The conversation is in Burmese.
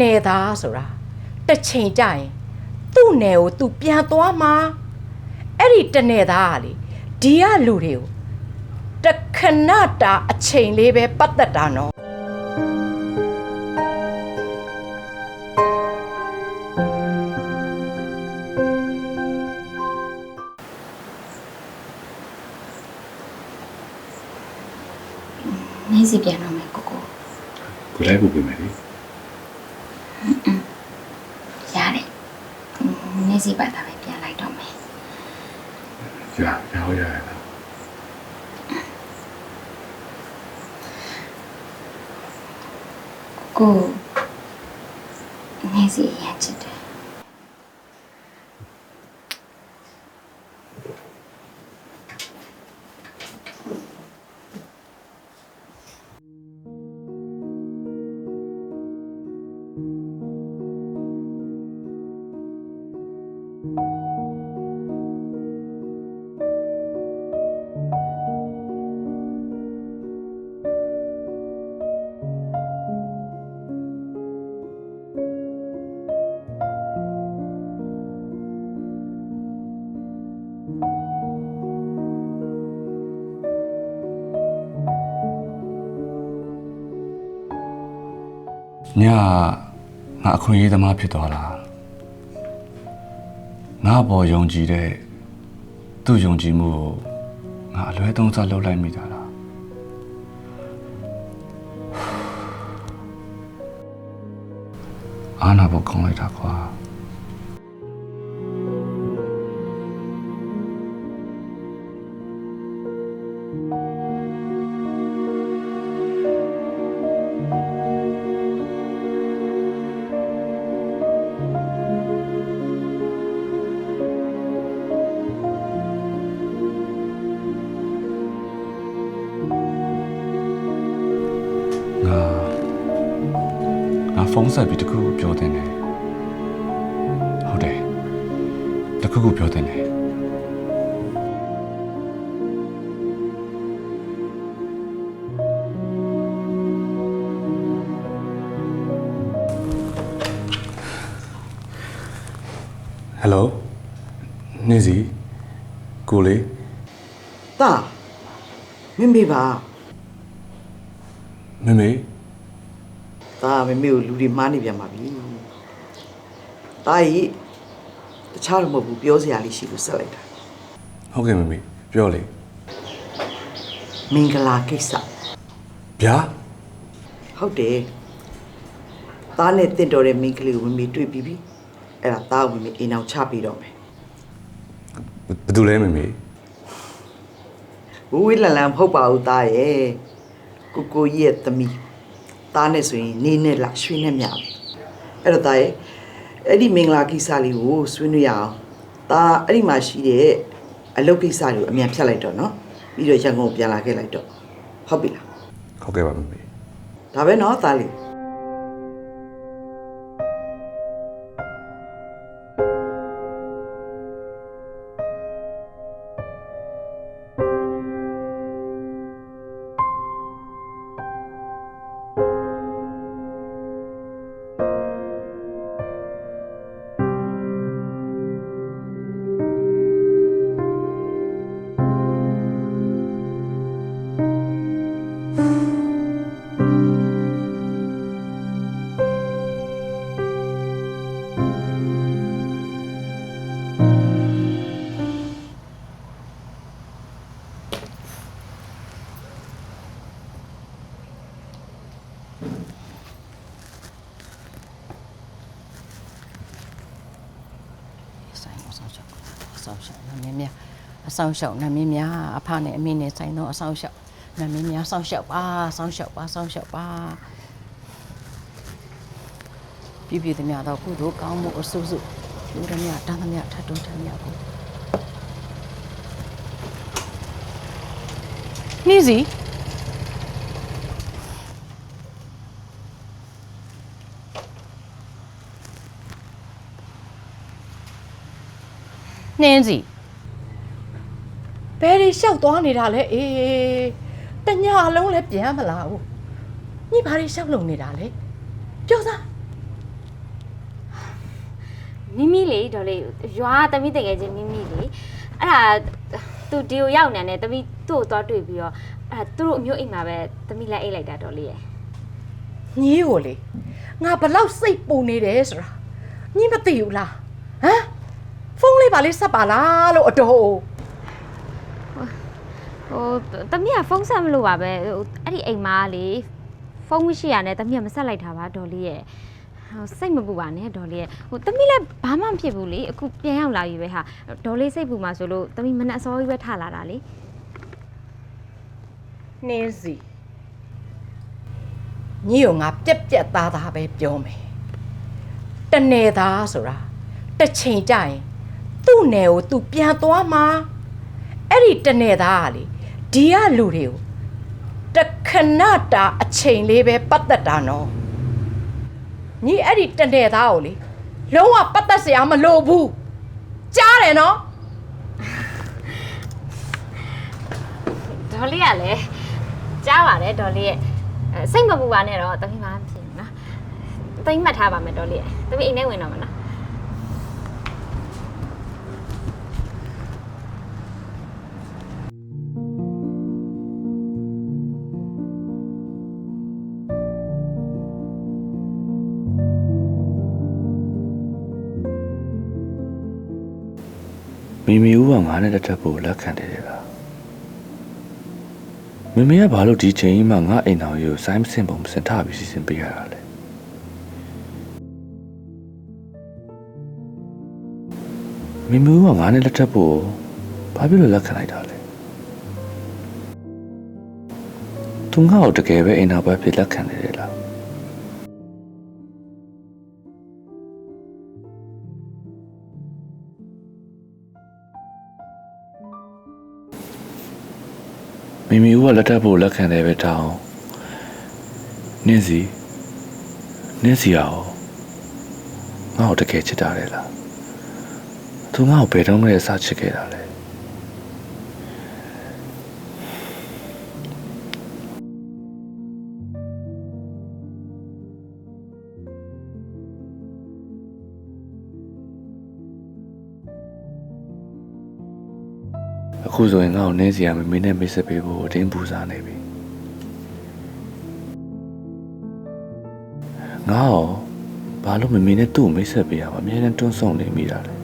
နယ်သားဆိုတာတစ်ချိန်ကြရင်သူ့နယ်ကိုသူပြန်သွားမှာအဲ့ဒီတစ်နယ်သားကလေဒီကလူတွေကိုတခဏတာအချိန်လေးပဲပတ်သက်တာနော်နေ့စီပြန်တော့မယ်ကိုကိုကိုလိုက်ဖို့ပြင်မယ်လေ ရတယ်နေ့စီပတ်တာပဲပြန်လိုက်တော့မယ်ရရရရရကိုနေ့စီရချစ်တယ် ညာငါအခွင့်အရေးသမားဖြစ်သွားတာငါပေါ်ယုံကြည်တဲ့သူ့ယုံကြည်မှုကိုငါအလွဲသုံးစားလုပ်လိုက်မိတာလားအာနာဖို့ခေါင်းလိုက်တာကွာ ဖုန်းဆက်ပြီးတခုခုပြောတင်တယ်ဟုတ်တယ်တခုခုပြောတင်တယ်ဟယ်လိုနေစီကိုလေးတာမမေပါမေမေ တာမမေကိုလူတွေမှားနေပြန်ပါပြီတာကြီးတခြားတော့မဟုတ်ဘူးပြောစရာလေးရှိလို့ဆက်လိုက်တာဟုတ်ကဲ့မေမေပြောလေမင်္ဂလာကိစ္စဗျာဟုတ်တယ်တာနဲ့တင့်တော်တဲ့မင်္ဂလေးကိုမမေတွေ့ပြီးပြီအဲ့ဒါတာကိုမမေအိမ်အောင်ချပြီးတော့မယ်ဘယ်သူလဲမေမေဝဝေးလန်လန်မဟုတ်ပါဘူးတာရဲ့ကိုကိုကြီးရဲ့သမီး တာနဲ့ဆိုရင်နေနဲ့လားရွှေနဲ့မြပြီအဲ့တော့တာရဲ့အဲ့ဒီမင်္ဂလာကိစ္စလေးကိုဆွေးနွေးရအောင်တာအဲ့ဒီမှာရှိတဲ့အလုပ်ကိစ္စတွေကိုအမြန်ဖြတ်လိုက်တော့နော်ပြီးတော့ရန်ကုန်ကိုပြန်လာခဲ့လိုက်တော့ဟုတ်ပြီလားဟုတ်ကဲ့ပါမေမေဒါပဲနော်သားလေး ဆိုင်အဆောင်ရှောက်အဆောင်ရှောက်နာမည်များအဆောင်ရှောက်နာမည်များအဖနဲ့အမေနဲ့ဆိုင်တော့အဆောင်ရှောက်နာမည်များဆောင်ရှောက်ပါဆောင်ရှောက်ပါဆောင်ရှောက်ပါ ပြည့်ပြည့်သမျှတော့ကုသိုလ်ကောင်းမှုအဆုစုလူသမျှတန်းသမျှထတ်တုံးထမျှကိုနေစီနှင်းစီဘယ်ရီလျှောက်သွားနေတာလဲအေးတညအလုံးလဲပြန်မလာဘူးညဘာရီလျှောက်လုံနေတာလဲပြောသားမိ မိလေဒေါ်လေးရွာတမိတကယ်ချင်းမိမိလေအဲ့ဒါသူဒီကိုရောက်နေတယ်တမိသူ့ကိုသွားတွေ့ပြီးတော့အဲ့ဒါသူတို့အမျိုးအိမ်မှာပဲတမိလက်အိတ်လိုက်တာဒေါ်လေးရဲ့ညီကိုလေငါဘလောက်စိတ်ပူနေတယ်ဆိုတာညီမသိဘူးလားဟမ်ဖုန်းလေးပါလေးဆက်ပါလားလို့အတော်ဟိုတမိကဖုန်းဆက်မလို့ပါပဲဟိုအဲ့ဒီအိမ်မှာလေဖုန်းမရှိရနဲ့တမိကမဆက်လိုက်တာပါဒေါ်လေးရဲ့ ဟိုစိတ်မပူပါနဲ့ဒေါ်လေးရဲ့ဟိုတမိလည်းဘာမှမဖြစ်ဘူးလေအခုပြန်ရောက်လာပြီပဲဟာဒေါ်လေးစိတ်ပူမှာဆိုလို့တမိမနဲ့အစောကြီးပဲထလာတာလေနှင်းစီညီကိုငါပြက်ပြက်သားသားပဲပြောမယ်တနေသားဆိုတာတစ်ချိန်ကြရင်သူ့နယ်ကိုသူပြန်သွားမှာအဲ့ဒီတနေသားကလေဒီကလူတွေကိုတခဏတာအချိန်လေးပဲပတ်သက်တာနော် ညီအဲ့ဒီတနေသားကိုလေလုံးဝပတ်သက်စရာမလိုဘူးကြားတယ်နော်ဒေါ်လေးကလည်းကြားပါတယ်ဒေါ်လေးရဲ့အဲစိတ်မပူပါနဲ့တော့တမိမှမဖြစ်ဘူးနော်တမိမှတ်ထားပါမယ်ဒေါ်လေးရဲ့တမိအိမ်ထဲဝင်တော့မယ်နော် မိမိဦးကငါနဲ့တစ်ထပ်ဖို့လက်ခံတယ်လားမိမိကဘာလို့ဒီချိန်ကြီးမှငါအိမ်တော်ကြီးကိုစိုင်းမစင်ပုံမစင်ထပြီးစီစဉ်ပေးရတာလဲမိမိဦးကငါနဲ့လက်ထပ်ဖို့ဘာဖြစ်လို့လက်ခံလိုက်တာလဲသူငါ့ကိုတကယ်ပဲအိမ်တော်ဘက်ဖြစ်လက်ခံနေတယ်လား မိမိဦးကလက်ထပ်ဖို့လက်ခံတယ်ပဲတောင်းနင်းစီနင်းစီရောငါ့ကိုတကယ်ချစ်တာလေလားသူငါ့ကိုဘယ်တော့မှစချစ်ခဲ့တာလဲ အခုဆိုရင်ငါ့ကိုနင်းစီကမမေနဲ့မိတ်ဆက်ပေးဖို့အတင်းပူစားနေပြီငါ့ရောဘာလို့မမေနဲ့သူ့ကိုမိတ်ဆက်ပေးရမှာအများနဲ့တွန်းဆောင်နေမိတာလဲ